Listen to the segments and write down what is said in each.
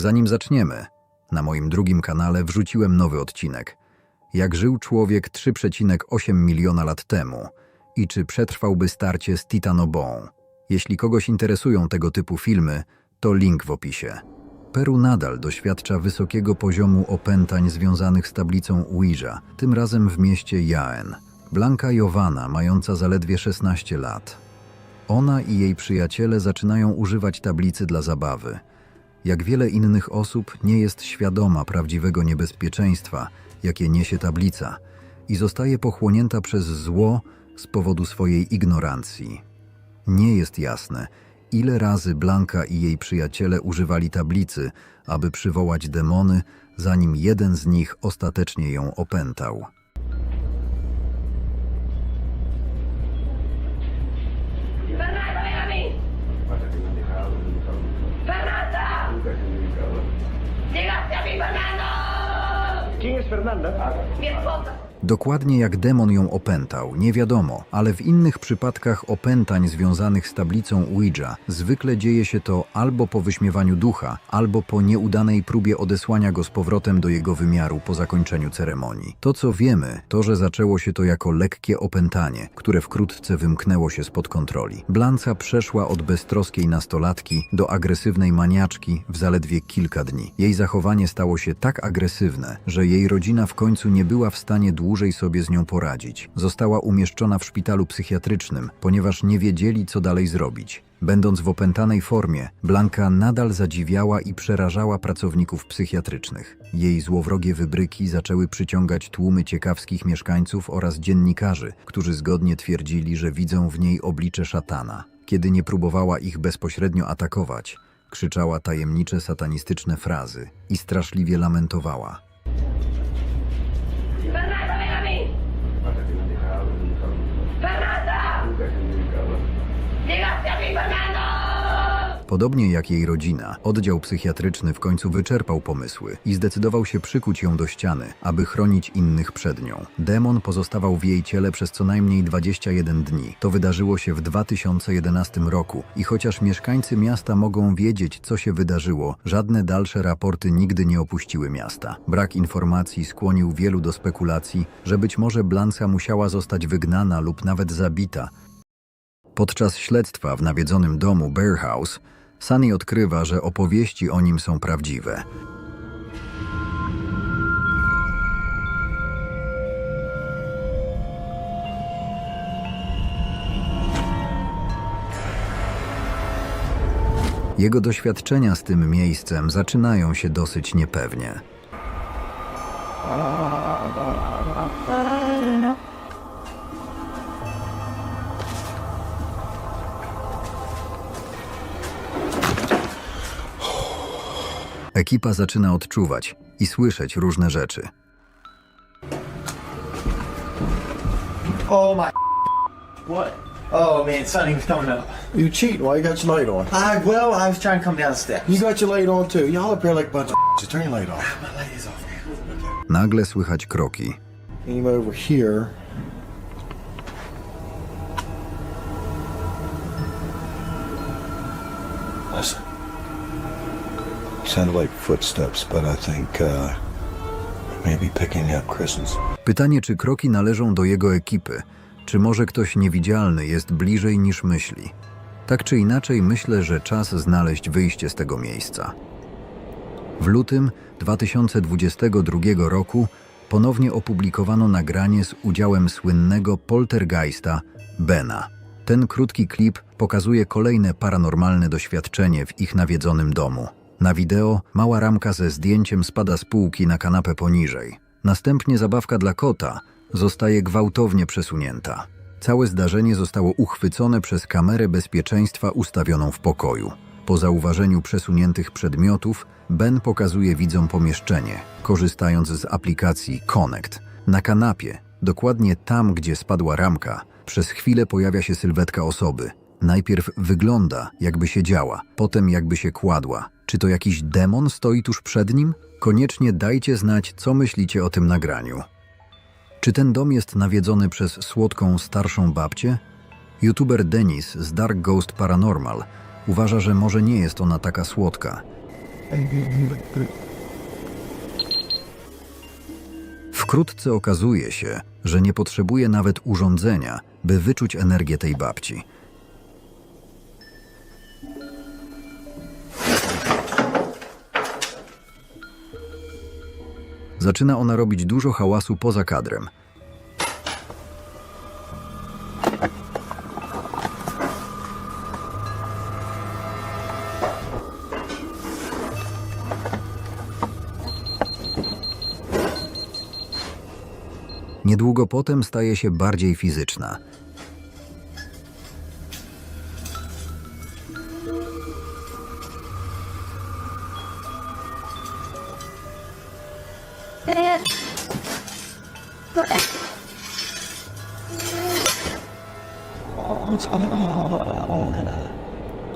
Zanim zaczniemy, na moim drugim kanale wrzuciłem nowy odcinek. Jak żył człowiek 3,8 miliona lat temu i czy przetrwałby starcie z Titanobą. Jeśli kogoś interesują tego typu filmy, to link w opisie. Peru nadal doświadcza wysokiego poziomu opętań związanych z tablicą Ouija, tym razem w mieście Jaen. Blanka Jowana, mająca zaledwie 16 lat. Ona i jej przyjaciele zaczynają używać tablicy dla zabawy. Jak wiele innych osób, nie jest świadoma prawdziwego niebezpieczeństwa, jakie niesie tablica, i zostaje pochłonięta przez zło z powodu swojej ignorancji. Nie jest jasne, ile razy Blanka i jej przyjaciele używali tablicy, aby przywołać demony, zanim jeden z nich ostatecznie ją opętał. Bernarda. Bien. Dokładnie jak demon ją opętał, nie wiadomo, ale w innych przypadkach opętań związanych z tablicą Ouija zwykle dzieje się to albo po wyśmiewaniu ducha, albo po nieudanej próbie odesłania go z powrotem do jego wymiaru po zakończeniu ceremonii. To co wiemy, to że zaczęło się to jako lekkie opętanie, które wkrótce wymknęło się spod kontroli. Blanca przeszła od beztroskiej nastolatki do agresywnej maniaczki w zaledwie kilka dni. Jej zachowanie stało się tak agresywne, że jej rodzina w końcu nie była w stanie dłużej sobie z nią poradzić. Została umieszczona w szpitalu psychiatrycznym, ponieważ nie wiedzieli, co dalej zrobić. Będąc w opętanej formie, Blanka nadal zadziwiała i przerażała pracowników psychiatrycznych. Jej złowrogie wybryki zaczęły przyciągać tłumy ciekawskich mieszkańców oraz dziennikarzy, którzy zgodnie twierdzili, że widzą w niej oblicze szatana. Kiedy nie próbowała ich bezpośrednio atakować, krzyczała tajemnicze satanistyczne frazy i straszliwie lamentowała. Podobnie jak jej rodzina, oddział psychiatryczny w końcu wyczerpał pomysły i zdecydował się przykuć ją do ściany, aby chronić innych przed nią. Demon pozostawał w jej ciele przez co najmniej 21 dni. To wydarzyło się w 2011 roku i chociaż mieszkańcy miasta mogą wiedzieć, co się wydarzyło, żadne dalsze raporty nigdy nie opuściły miasta. Brak informacji skłonił wielu do spekulacji, że być może Blanca musiała zostać wygnana lub nawet zabita, Podczas śledztwa w nawiedzonym domu Bear House, Sunny odkrywa, że opowieści o nim są prawdziwe. Jego doświadczenia z tym miejscem zaczynają się dosyć niepewnie. Ekipa zaczyna odczuwać i słyszeć różne rzeczy. Oh my. What? Oh man, Sonny was coming up. You cheating? Why you got your light on? I well, I was trying to come down the steps. You got your light on too. Y'all up here like a bunch of Just turn your light off. My light is off. Nagle słychać kroki. Came over here. Pytanie, czy kroki należą do jego ekipy, czy może ktoś niewidzialny jest bliżej niż myśli. Tak czy inaczej, myślę, że czas znaleźć wyjście z tego miejsca. W lutym 2022 roku ponownie opublikowano nagranie z udziałem słynnego poltergeista Bena. Ten krótki klip pokazuje kolejne paranormalne doświadczenie w ich nawiedzonym domu. Na wideo mała ramka ze zdjęciem spada z półki na kanapę poniżej. Następnie zabawka dla kota zostaje gwałtownie przesunięta. Całe zdarzenie zostało uchwycone przez kamerę bezpieczeństwa ustawioną w pokoju. Po zauważeniu przesuniętych przedmiotów, Ben pokazuje widzom pomieszczenie, korzystając z aplikacji Connect. Na kanapie, dokładnie tam, gdzie spadła ramka, przez chwilę pojawia się sylwetka osoby. Najpierw wygląda, jakby siedziała, potem jakby się kładła. Czy to jakiś demon stoi tuż przed nim? Koniecznie dajcie znać, co myślicie o tym nagraniu. Czy ten dom jest nawiedzony przez słodką, starszą babcię? YouTuber Denis z Dark Ghost Paranormal uważa, że może nie jest ona taka słodka. Wkrótce okazuje się, że nie potrzebuje nawet urządzenia, by wyczuć energię tej babci. Zaczyna ona robić dużo hałasu poza kadrem. Niedługo potem staje się bardziej fizyczna.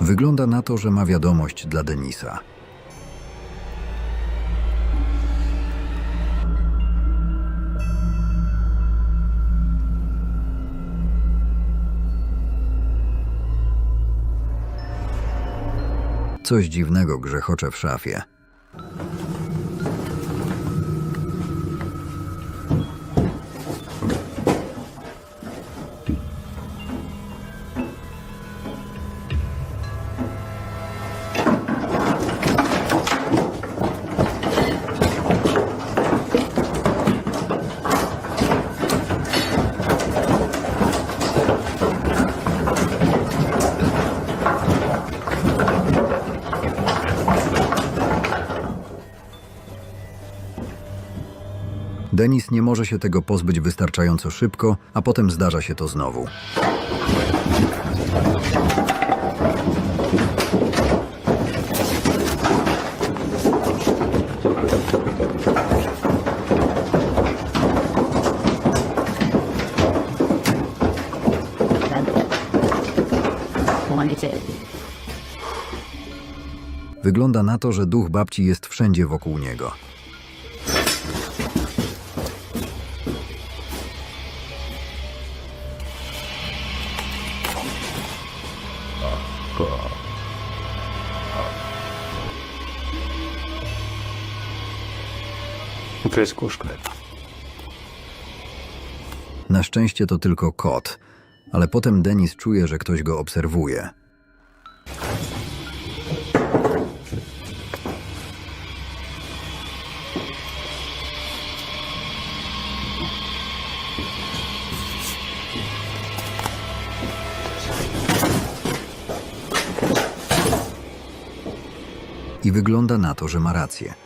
Wygląda na to, że ma wiadomość dla Denisa. Coś dziwnego grzechocze w szafie. Denis nie może się tego pozbyć wystarczająco szybko, a potem zdarza się to znowu. Wygląda na to, że duch babci jest wszędzie wokół niego. pryszku szklep. Na szczęście to tylko kot, ale potem Denis czuje, że ktoś go obserwuje. I wygląda na to, że ma rację.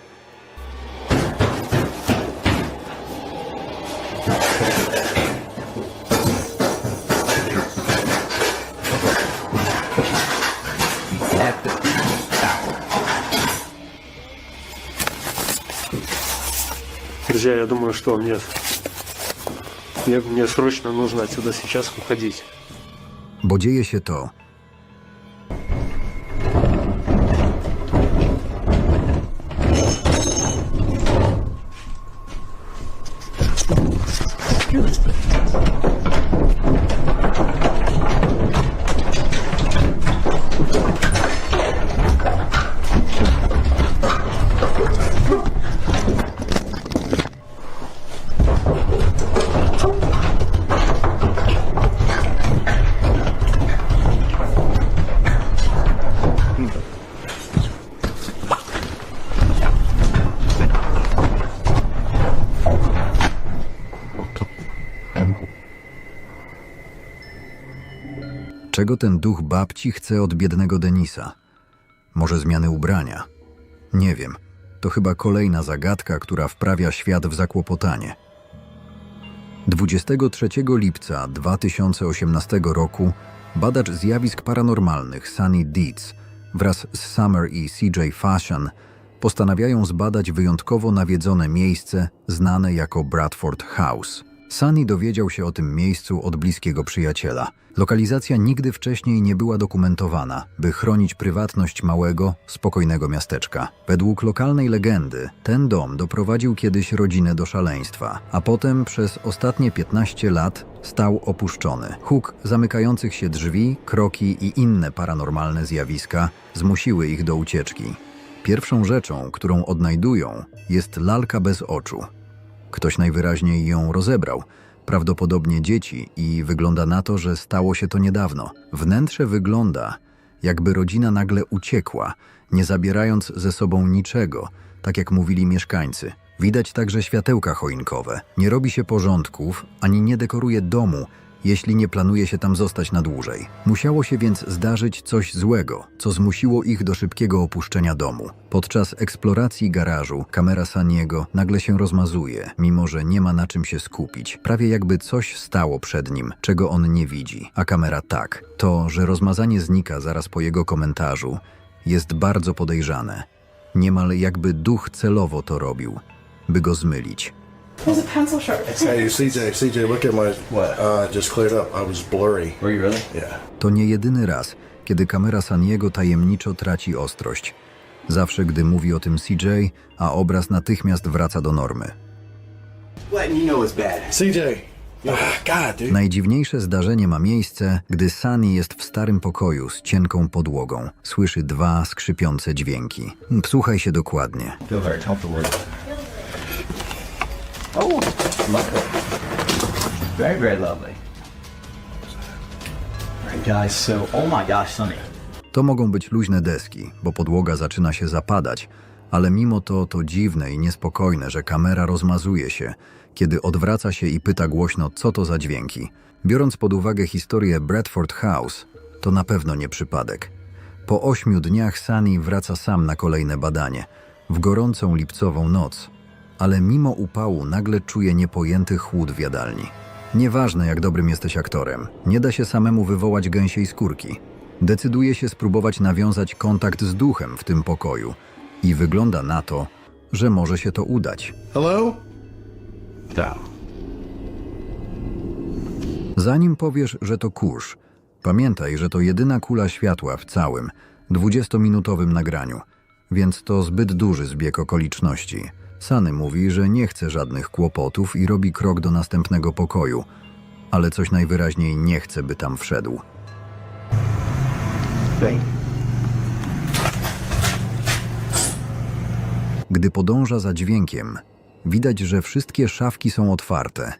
Друзья, я думаю, что мне, мне, мне срочно нужно отсюда сейчас уходить. Bo dzieje się czego ten duch babci chce od biednego Denisa. Może zmiany ubrania? Nie wiem. To chyba kolejna zagadka, która wprawia świat w zakłopotanie. 23 lipca 2018 roku badacz zjawisk paranormalnych Sunny Deeds wraz z Summer i CJ Fashion postanawiają zbadać wyjątkowo nawiedzone miejsce znane jako Bradford House. Sunny dowiedział się o tym miejscu od bliskiego przyjaciela. Lokalizacja nigdy wcześniej nie była dokumentowana, by chronić prywatność małego, spokojnego miasteczka. Według lokalnej legendy, ten dom doprowadził kiedyś rodzinę do szaleństwa, a potem przez ostatnie 15 lat stał opuszczony. Huk zamykających się drzwi, kroki i inne paranormalne zjawiska zmusiły ich do ucieczki. Pierwszą rzeczą, którą odnajdują, jest lalka bez oczu. Ktoś najwyraźniej ją rozebrał, prawdopodobnie dzieci, i wygląda na to, że stało się to niedawno. Wnętrze wygląda, jakby rodzina nagle uciekła, nie zabierając ze sobą niczego, tak jak mówili mieszkańcy. Widać także światełka choinkowe. Nie robi się porządków, ani nie dekoruje domu, jeśli nie planuje się tam zostać na dłużej. Musiało się więc zdarzyć coś złego, co zmusiło ich do szybkiego opuszczenia domu. Podczas eksploracji garażu kamera Saniego nagle się rozmazuje, mimo że nie ma na czym się skupić. Prawie jakby coś stało przed nim, czego on nie widzi, a kamera tak. To, że rozmazanie znika zaraz po jego komentarzu, jest bardzo podejrzane. Niemal jakby duch celowo to robił, by go zmylić. There's a pencil sharp. Hey, CJ, CJ, look at my. What? Uh, just cleared up. I was blurry. Were you really? Yeah. To nie jedyny raz, kiedy kamera Saniego tajemniczo traci ostrość. Zawsze, gdy mówi o tym CJ, a obraz natychmiast wraca do normy. Letting you know it's bad. CJ. Ah, God, dude. Najdziwniejsze zdarzenie ma miejsce, gdy Sunny jest w starym pokoju z cienką podłogą. Słyszy dwa skrzypiące dźwięki. Wsłuchaj się dokładnie. Feel very comfortable. Oh, lovely. Very, very lovely. Alright, guys, so, oh my gosh, Sonny. To mogą być luźne deski, bo podłoga zaczyna się zapadać, ale mimo to to dziwne i niespokojne, że kamera rozmazuje się, kiedy odwraca się i pyta głośno, co to za dźwięki. Biorąc pod uwagę historię Bradford House, to na pewno nie przypadek. Po ośmiu dniach Sunny wraca sam na kolejne badanie, w gorącą lipcową noc, ale mimo upału nagle czuje niepojęty chłód w jadalni. Nieważne jak dobrym jesteś aktorem, nie da się samemu wywołać gęsiej skórki. Decyduje się spróbować nawiązać kontakt z duchem w tym pokoju i wygląda na to, że może się to udać. Hello? Down. Zanim powiesz, że to kurz, pamiętaj, że to jedyna kula światła w całym 20-minutowym nagraniu, więc to zbyt duży zbieg okoliczności. Sany mówi, że nie chce żadnych kłopotów i robi krok do następnego pokoju, ale coś najwyraźniej nie chce, by tam wszedł. Gdy podąża za dźwiękiem, widać, że wszystkie szafki są otwarte.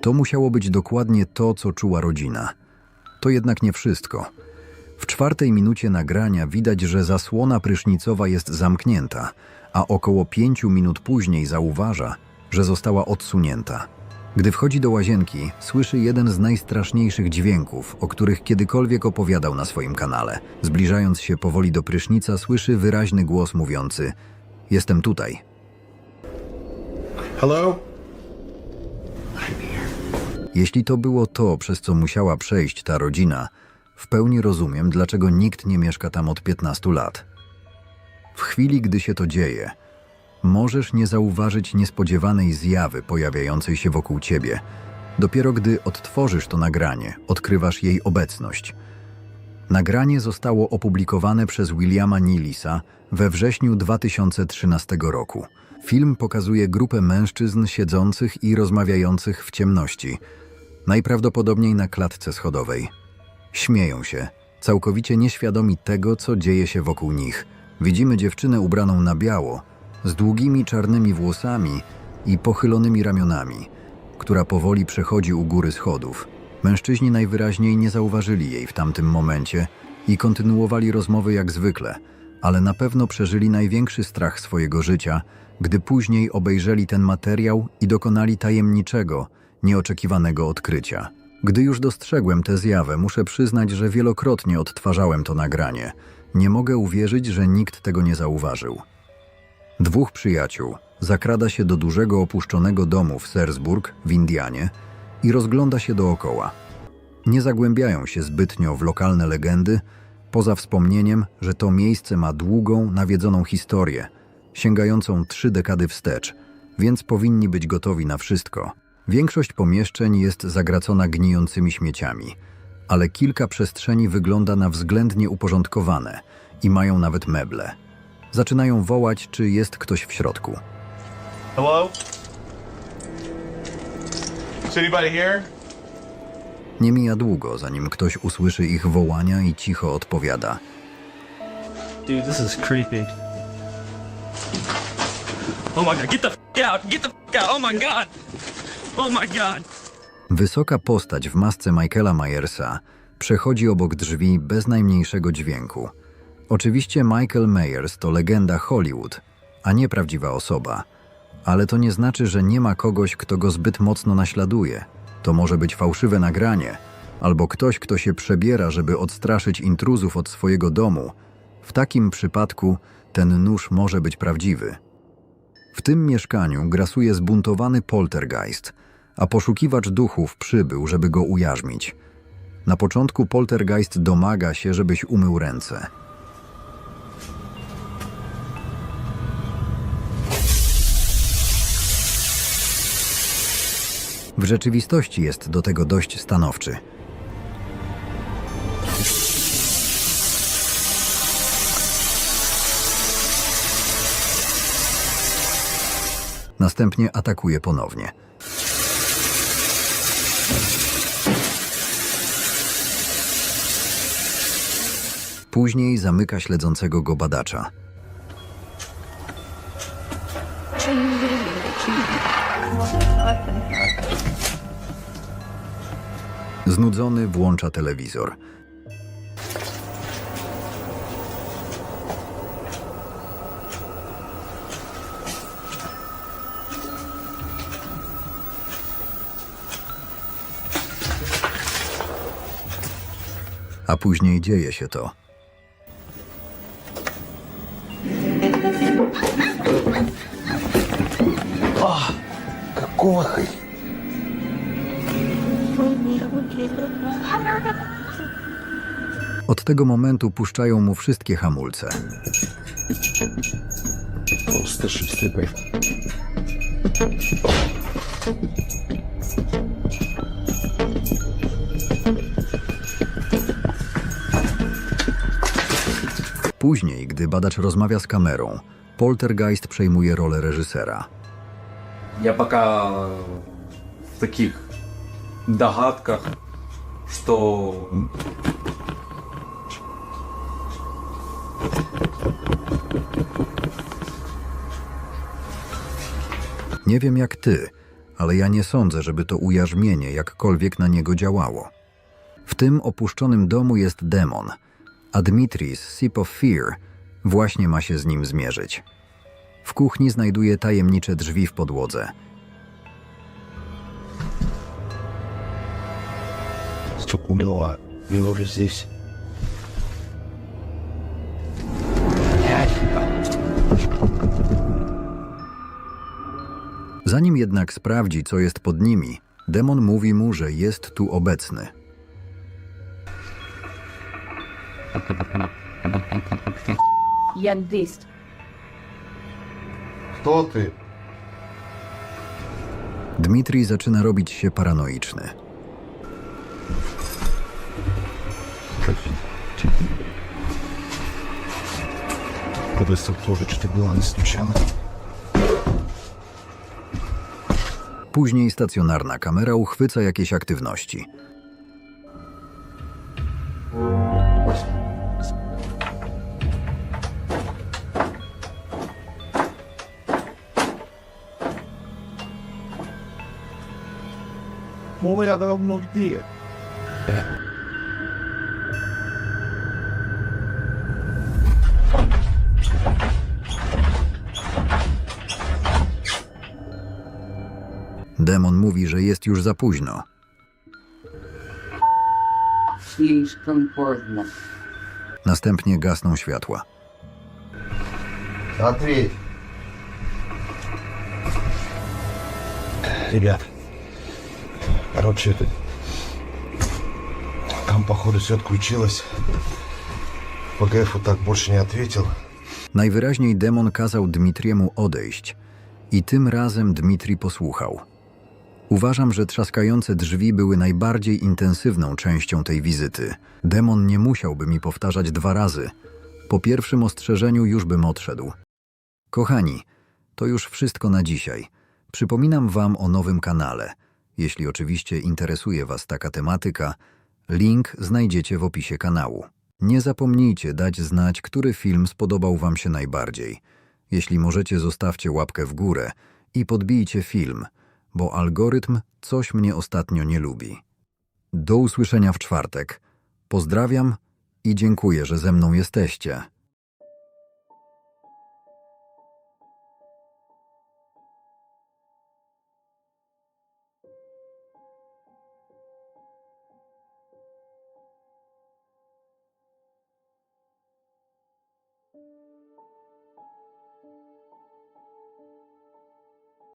To musiało być dokładnie to, co czuła rodzina. To jednak nie wszystko. W czwartej minucie nagrania widać, że zasłona prysznicowa jest zamknięta, a około pięciu minut później zauważa, że została odsunięta. Gdy wchodzi do łazienki, słyszy jeden z najstraszniejszych dźwięków, o których kiedykolwiek opowiadał na swoim kanale. Zbliżając się powoli do prysznica, słyszy wyraźny głos mówiący: Jestem tutaj. Hello? Jeśli to było to, przez co musiała przejść ta rodzina, w pełni rozumiem, dlaczego nikt nie mieszka tam od 15 lat. W chwili, gdy się to dzieje, możesz nie zauważyć niespodziewanej zjawy pojawiającej się wokół ciebie. Dopiero gdy odtworzysz to nagranie, odkrywasz jej obecność. Nagranie zostało opublikowane przez Williama Nilisa we wrześniu 2013 roku. Film pokazuje grupę mężczyzn siedzących i rozmawiających w ciemności, najprawdopodobniej na klatce schodowej. Śmieją się, całkowicie nieświadomi tego, co dzieje się wokół nich. Widzimy dziewczynę ubraną na biało, z długimi czarnymi włosami i pochylonymi ramionami, która powoli przechodzi u góry schodów. Mężczyźni najwyraźniej nie zauważyli jej w tamtym momencie i kontynuowali rozmowy jak zwykle, ale na pewno przeżyli największy strach swojego życia, gdy później obejrzeli ten materiał i dokonali tajemniczego, nieoczekiwanego odkrycia. Gdy już dostrzegłem tę zjawę, muszę przyznać, że wielokrotnie odtwarzałem to nagranie. Nie mogę uwierzyć, że nikt tego nie zauważył. Dwóch przyjaciół zakrada się do dużego opuszczonego domu w Sersburg w Indianie i rozgląda się dookoła. Nie zagłębiają się zbytnio w lokalne legendy, poza wspomnieniem, że to miejsce ma długą, nawiedzoną historię, sięgającą trzy dekady wstecz, więc powinni być gotowi na wszystko. Większość pomieszczeń jest zagracona gnijącymi śmieciami, ale kilka przestrzeni wygląda na względnie uporządkowane i mają nawet meble. Zaczynają wołać, czy jest ktoś w środku. Hello? Is anybody here? Nie mija długo, zanim ktoś usłyszy ich wołania i cicho odpowiada. Dude, this is creepy. Oh my god, get the f out! Get the f out! Oh my god! Oh my god! Wysoka postać w masce Michaela Myersa przechodzi obok drzwi bez najmniejszego dźwięku. Oczywiście Michael Myers to legenda Hollywood, a nie prawdziwa osoba. Ale to nie znaczy, że nie ma kogoś, kto go zbyt mocno naśladuje. To może być fałszywe nagranie, albo ktoś, kto się przebiera, żeby odstraszyć intruzów od swojego domu. W takim przypadku ten nóż może być prawdziwy. W tym mieszkaniu grasuje zbuntowany poltergeist, a poszukiwacz duchów przybył, żeby go ujarzmić. Na początku poltergeist domaga się, żebyś umył ręce. W rzeczywistości jest do tego dość stanowczy. Następnie atakuje ponownie. Później zamyka śledzącego go badacza. Znudzony włącza telewizor. A później dzieje się to. Какого хрена? Od tego momentu puszczają mu wszystkie hamulce. Później, gdy badacz rozmawia z kamerą, poltergeist przejmuje rolę reżysera. Я пока в таких догадках, что Nie wiem jak ty, ale ja nie sądzę, żeby to ujarzmienie jakkolwiek na niego działało. W tym opuszczonym domu jest demon, a Dmitris, Sip of Fear, właśnie ma się z nim zmierzyć. W kuchni znajduje tajemnicze drzwi w podłodze. Столько умерла. Мы уже здесь. Zanim jednak sprawdzi, co jest pod nimi, demon mówi mu, że jest tu obecny. Jandyst. Kto ty? Dmitrij zaczyna robić się paranoiczny. Profesor Florycz, ty była niesłyszana. Później stacjonarna kamera uchwyca jakieś aktywności. Мы рядом внутри. Demon mówi, że jest już za późno. Слишком поздно. Następnie gasną światła. Ответь. Ребят, короче, это... Там, походу, все отключилось. ПГФ так больше не ответил. Najwyraźniej demon kazał Dmitriemu odejść i tym razem Dmitri posłuchał. Uważam, że trzaskające drzwi były najbardziej intensywną częścią tej wizyty. Demon nie musiałby mi powtarzać dwa razy. Po pierwszym ostrzeżeniu już bym odszedł. Kochani, to już wszystko na dzisiaj. Przypominam Wam o nowym kanale. jeśli oczywiście interesuje Was taka tematyka, link znajdziecie w opisie kanału. Nie zapomnijcie dać znać, który film spodobał Wam się najbardziej. Jeśli możecie, zostawcie łapkę w górę i podbijcie film, bo algorytm coś mnie ostatnio nie lubi. Do usłyszenia w czwartek. Pozdrawiam i dziękuję, że ze mną jesteście.